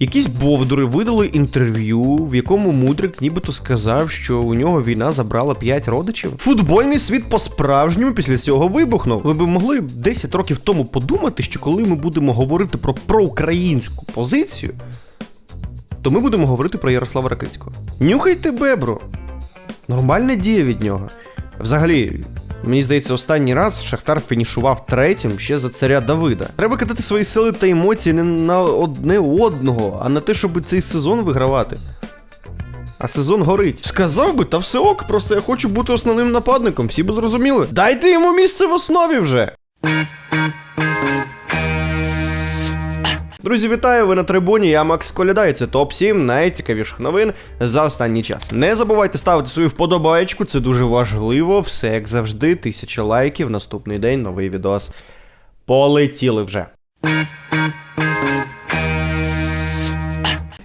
Якісь бовдури видали інтерв'ю, в якому Мудрик нібито сказав, що у нього війна забрала 5 родичів. Футбольний світ по-справжньому після цього вибухнув. Ви б могли 10 років тому подумати, що коли ми будемо говорити про проукраїнську позицію, то ми будемо говорити про Ярослава Ракицького. Нюхайте бебру. Нормальна дія від нього. Взагалі, мені здається, останній раз Шахтар фінішував третім ще за царя Давида. Треба кидати свої сили та емоції не на одне одного, а на те, щоб цей сезон вигравати. А сезон горить. Сказав би, та все ок, просто я хочу бути основним нападником, всі би зрозуміли. Дайте йому місце в основі вже. Друзі, вітаю! Ви на трибуні. Я Макс Коляда, і це топ 7 найцікавіших новин за останній час. Не забувайте ставити свою вподобаєчку, це дуже важливо. Все як завжди, тисяча лайків. Наступний день новий відос. Полетіли вже.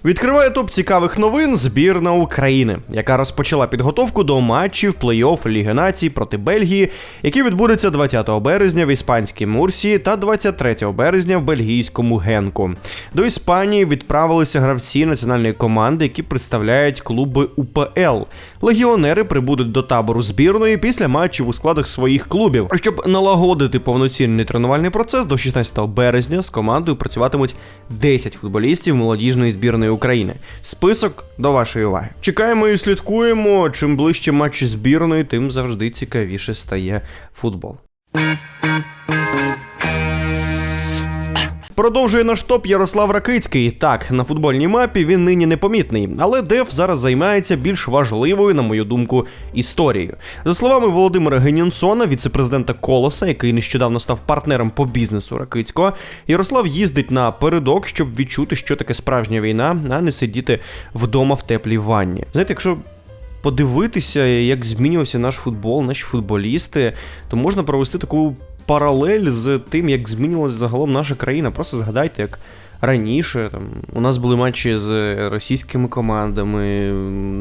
Відкриває топ цікавих новин збірна України, яка розпочала підготовку до матчів плей-офф Ліги Націй проти Бельгії, які відбудуться 20 березня в іспанській Мурсії та 23 березня в бельгійському Генку. До Іспанії відправилися гравці національної команди, які представляють клуби УПЛ. Легіонери прибудуть до табору збірної після матчів у складах своїх клубів. Щоб налагодити повноцінний тренувальний процес, до 16 березня з командою працюватимуть 10 футболістів молодіжної збірної України. Список до вашої уваги. Чекаємо і слідкуємо. Чим ближче матч збірної, тим завжди цікавіше стає футбол. Продовжує наш топ Ярослав Ракицький. Так, на футбольній мапі він нині непомітний, але Дев зараз займається більш важливою, на мою думку, історією. За словами Володимира Генінсона, віцепрезидента Колоса, який нещодавно став партнером по бізнесу Ракицького, Ярослав їздить на передок, щоб відчути, що таке справжня війна, а не сидіти вдома в теплій ванні. Знаєте, якщо подивитися, як змінювався наш футбол, наші футболісти, то можна провести таку паралель з тим, як змінювалася загалом наша країна. Просто згадайте, як раніше там у нас були матчі з російськими командами,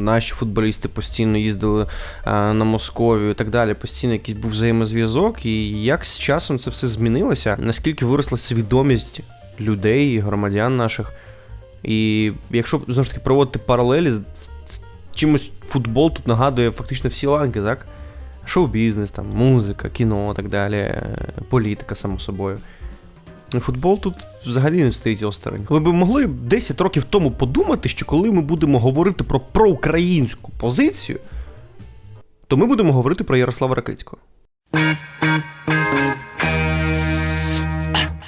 наші футболісти постійно їздили а, на Московію і так далі. Постійно якийсь був взаємозв'язок, і як з часом це все змінилося, наскільки виросла свідомість людей, громадян наших. І якщо знову ж таки проводити паралелі з чимось футбол тут нагадує фактично всі ланки, так? Шоу-бізнес, там, музика, кіно, так далі, політика, само собою. Футбол тут взагалі не стоїть осторонь. Ви б могли 10 років тому подумати, що коли ми будемо говорити про проукраїнську позицію, то ми будемо говорити про Ярослава Ракицького.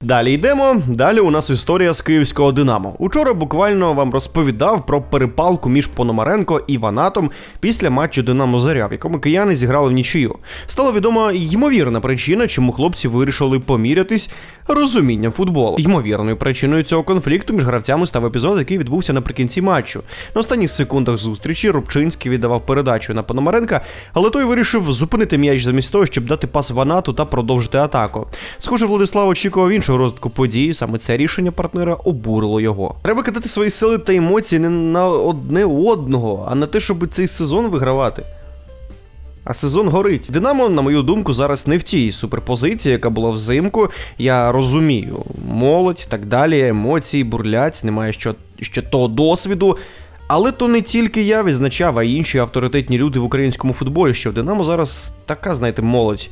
Далі йдемо. Далі у нас історія з київського Динамо. Учора буквально вам розповідав про перепалку між Пономаренко і Ванатом після матчу Динамо Заря, в якому кияни зіграли в нічию. Стала відома ймовірна причина, чому хлопці вирішили помірятись розумінням футболу. Ймовірною причиною цього конфлікту між гравцями став епізод, який відбувся наприкінці матчу. На останніх секундах зустрічі Рубчинський віддавав передачу на Пономаренка, але той вирішив зупинити м'яч замість того, щоб дати пас Ванату та продовжити атаку. Схоже, Владислав очікував іншого розвитку подій, саме це рішення партнера обурило його. Треба кидати свої сили та емоції не на одне одного, а на те, щоб цей сезон вигравати. А сезон горить. Динамо, на мою думку, зараз не в тій суперпозиції, яка була взимку. Я розумію, молодь, так далі, емоції, бурлять, немає що, ще того досвіду. Але то не тільки я відзначав, а й інші авторитетні люди в українському футболі, що в Динамо зараз така, знаєте, молодь.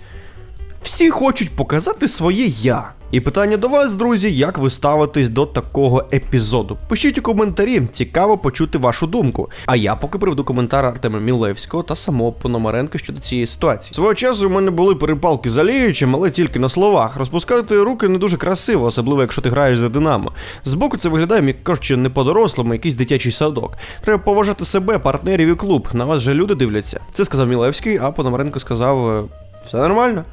Всі хочуть показати своє я. І питання до вас, друзі, як ви ставитесь до такого епізоду? Пишіть у коментарі, цікаво почути вашу думку. А я поки приведу коментар Артема Мілевського та самого Пономаренка щодо цієї ситуації. Свого часу у мене були перепалки з Алієвичем, але тільки на словах. Розпускати руки не дуже красиво, особливо якщо ти граєш за Динамо. Збоку це виглядає, як кажучи, не по-дорослому, якийсь дитячий садок. Треба поважати себе, партнерів і клуб. На вас же люди дивляться. Це сказав Мілевський, а Пономаренко сказав: е, все нормально.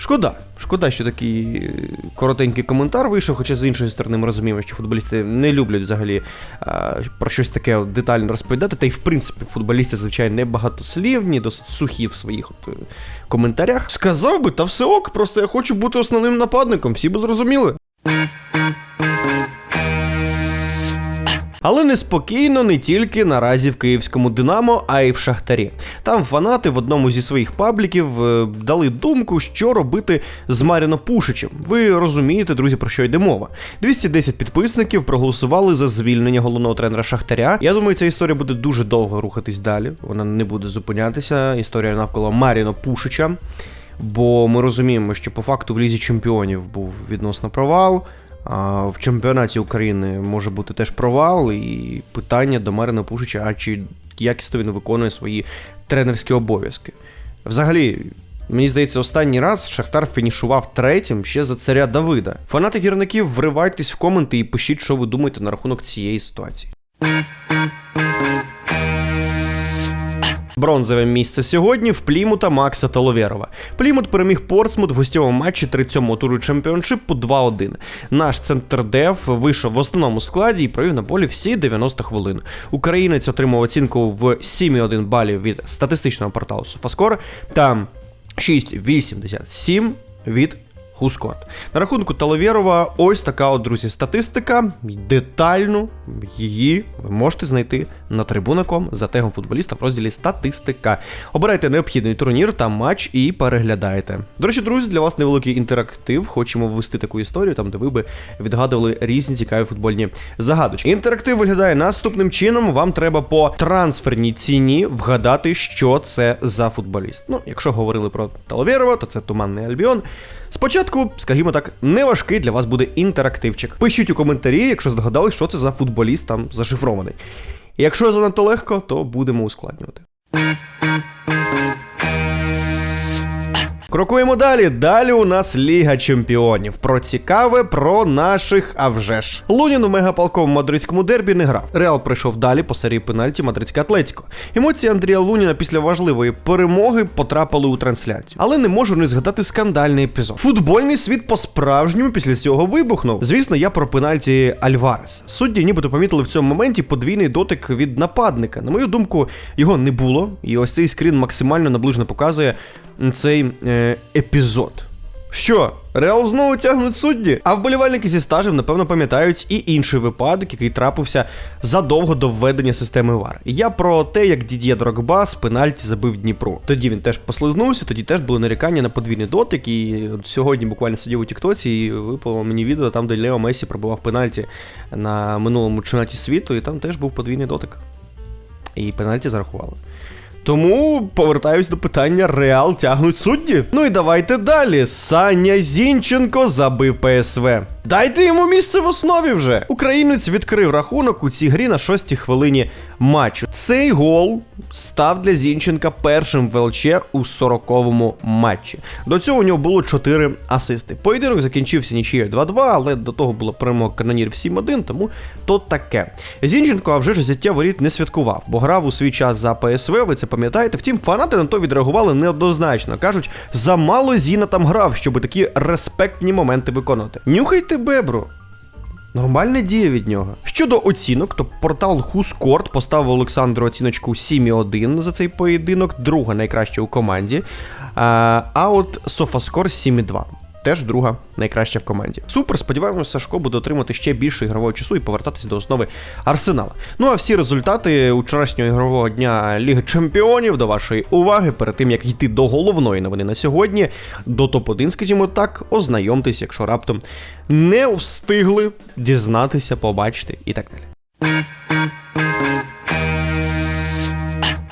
Шкода, шкода, що такий е, коротенький коментар вийшов, хоча з іншої сторони ми розуміємо, що футболісти не люблять взагалі а, про щось таке детально розповідати. Та й в принципі футболісти, звичайно, не багатослівні, досить сухі в своїх от, е, коментарях. Сказав би, та все ок, просто я хочу бути основним нападником, всі би зрозуміли. Але неспокійно не тільки наразі в київському Динамо, а й в Шахтарі. Там фанати в одному зі своїх пабліків е, дали думку, що робити з Маріно Пушичем. Ви розумієте, друзі, про що йде мова. 210 підписників проголосували за звільнення головного тренера Шахтаря. Я думаю, ця історія буде дуже довго рухатись далі. Вона не буде зупинятися. Історія навколо Маріно Пушича. Бо ми розуміємо, що по факту в лізі чемпіонів був відносно провал. В чемпіонаті України може бути теж провал, і питання до Марина Пушича, а чи якісно він виконує свої тренерські обов'язки. Взагалі, мені здається, останній раз Шахтар фінішував третім ще за царя Давида. Фанати гірників, вривайтесь в коменти і пишіть, що ви думаєте на рахунок цієї ситуації. Бронзове місце сьогодні в Плімута Макса Толовєрова. Плімут переміг Портсмут в гостьовому матчі 37-го туру чемпіоншипу 2-1. Наш центр Дев вийшов в основному складі і провів на полі всі 90 хвилин. Українець отримав оцінку в 7,1 балів від статистичного порталу Софаскор та 6,87 від Хускорт. На рахунку Таловєрова, ось така от, друзі, статистика. Детальну її ви можете знайти на трибунаком за тегом футболіста в розділі Статистика. Обирайте необхідний турнір та матч і переглядайте. До речі, друзі, для вас невеликий інтерактив. Хочемо ввести таку історію, там де ви би відгадували різні цікаві футбольні загадочки. Інтерактив виглядає наступним чином. Вам треба по трансферній ціні вгадати, що це за футболіст. Ну, якщо говорили про Таловєрова, то це Туманний Альбіон. Спочатку, скажімо так, неважкий для вас буде інтерактивчик. Пишіть у коментарі, якщо здогадали, що це за футболіст там зашифрований. Якщо занадто легко, то будемо ускладнювати. Крокуємо далі. Далі у нас Ліга Чемпіонів. Про цікаве, про наших, а вже ж. Лунін у мегаполковому мадридському дербі не грав. Реал пройшов далі по серії пенальті мадридське Атлетіко. Емоції Андрія Луніна після важливої перемоги потрапили у трансляцію. Але не можу не згадати скандальний епізод. Футбольний світ по-справжньому після цього вибухнув. Звісно, я про пенальті Альварес. Судді нібито помітили в цьому моменті подвійний дотик від нападника. На мою думку, його не було, і ось цей скрін максимально наближено показує цей е, епізод. Що, Реал знову тягнуть судді? А вболівальники зі стажем, напевно, пам'ятають і інший випадок, який трапився задовго до введення системи ВАР. Я про те, як Дід'є Дрогба з пенальті забив Дніпру. Тоді він теж послизнувся, тоді теж були нарікання на подвійний дотик. І сьогодні буквально сидів у Тіктоці і випало мені відео там, де Лео Месі пробивав пенальті на минулому чемпіонаті світу, і там теж був подвійний дотик. І пенальті зарахували. Тому повертаюсь до питання: Реал тягнуть судді. Ну і давайте далі. Саня Зінченко забив ПСВ. Дайте йому місце в основі вже. Українець відкрив рахунок у цій грі на шостій хвилині матчу. Цей гол став для Зінченка першим в ЛЧ у 40-му матчі. До цього у нього було 4 асисти. Поєдинок закінчився нічією 2-2, але до того було перемога канонірів 7-1, тому то таке. Зінченко, а вже ж взяття воріт не святкував, бо грав у свій час за ПСВ, ви це пам'ятаєте. Втім, фанати на то відреагували неоднозначно. Кажуть, замало Зіна там грав, щоб такі респектні моменти виконувати. Нюхайте бебру. Нормальна дія від нього. Щодо оцінок, то портал Хускорт поставив Олександру оціночку 7,1 за цей поєдинок, друга найкраща у команді. А, а от Софаскор 7,2. Теж друга найкраща в команді. Супер, сподіваємося, Сашко буде отримати ще більше ігрового часу і повертатись до основи Арсенала. Ну а всі результати вчорашнього ігрового дня Ліги Чемпіонів до вашої уваги, перед тим як йти до головної новини на сьогодні, до топ-1, скажімо так, ознайомтесь, якщо раптом не встигли дізнатися, побачити і так далі.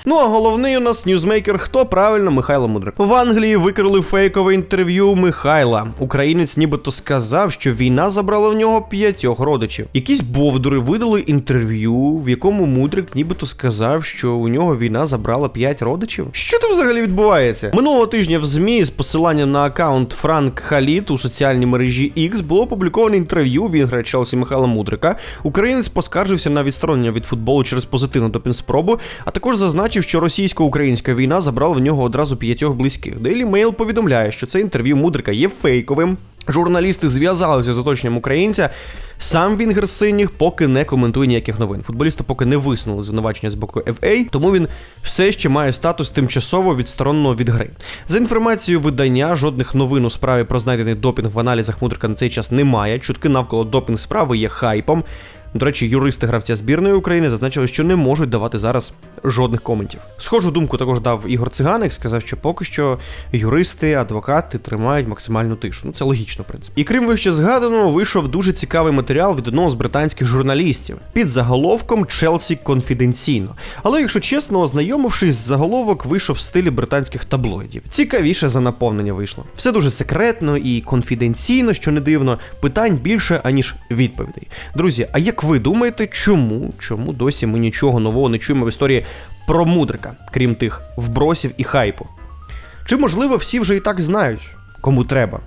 Ну а головний у нас ньюзмейкер, хто правильно, Михайло Мудрик. В Англії викрили фейкове інтерв'ю Михайла. Українець нібито сказав, що війна забрала в нього п'ятьох родичів. Якісь бовдури видали інтерв'ю, в якому Мудрик нібито сказав, що у нього війна забрала п'ять родичів. Що там взагалі відбувається? Минулого тижня в ЗМІ з посиланням на аккаунт Франк Халіт у соціальній мережі X було опубліковане інтерв'ю Вінгра Челсі Михайла Мудрика. Українець поскаржився на відсторонення від футболу через позитивну допінг-спробу, а також зазначив, що російсько-українська війна забрала в нього одразу п'ятьох близьких. Daily Mail повідомляє, що це інтерв'ю Мудрика є фейковим. Журналісти зв'язалися з оточенням українця. Сам Вінгер синіх поки не коментує ніяких новин. Футболісти поки не висунули звинувачення з боку FA, тому він все ще має статус тимчасово відстороненого від гри. За інформацією видання, жодних новин у справі про знайдений допінг в аналізах Мудрика на цей час немає. Чутки навколо допінг справи є хайпом. До речі, юристи гравця збірної України зазначили, що не можуть давати зараз жодних коментів. Схожу думку також дав Ігор Циганик, сказав, що поки що юристи, адвокати тримають максимальну тишу. Ну це логічно, в принципі. І крім вище згаданого, вийшов дуже цікавий матеріал від одного з британських журналістів під заголовком Челсі конфіденційно. Але, якщо чесно, ознайомившись, заголовок вийшов в стилі британських таблоїдів. Цікавіше за наповнення вийшло. Все дуже секретно і конфіденційно, що не дивно, питань більше, аніж відповідей. Друзі, а як ви думаєте, чому? Чому досі ми нічого нового не чуємо в історії про мудрика, крім тих вбросів і хайпу? Чи можливо всі вже і так знають, кому треба?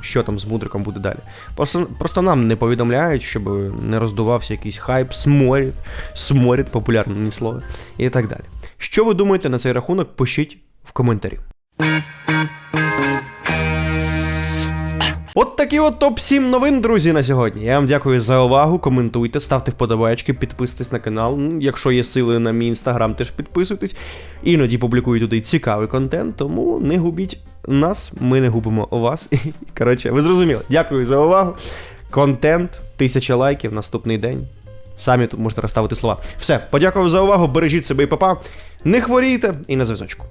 Що там з мудриком буде далі? Просто, просто нам не повідомляють, щоб не роздувався якийсь хайп, сморід, сморід, популярне слово, і так далі. Що ви думаєте на цей рахунок? Пишіть в коментарі. От такі от топ-7 новин, друзі, на сьогодні. Я вам дякую за увагу. Коментуйте, ставте вподобайки, підписуйтесь на канал. Ну, Якщо є сили на мій інстаграм, теж підписуйтесь. Іноді публікую туди цікавий контент, тому не губіть нас, ми не губимо вас. Коротше, ви зрозуміли. Дякую за увагу. Контент, тисяча лайків, наступний день. Самі тут можете розставити слова. Все, подякував за увагу, бережіть себе і папа. Не хворійте і на зв'язочку.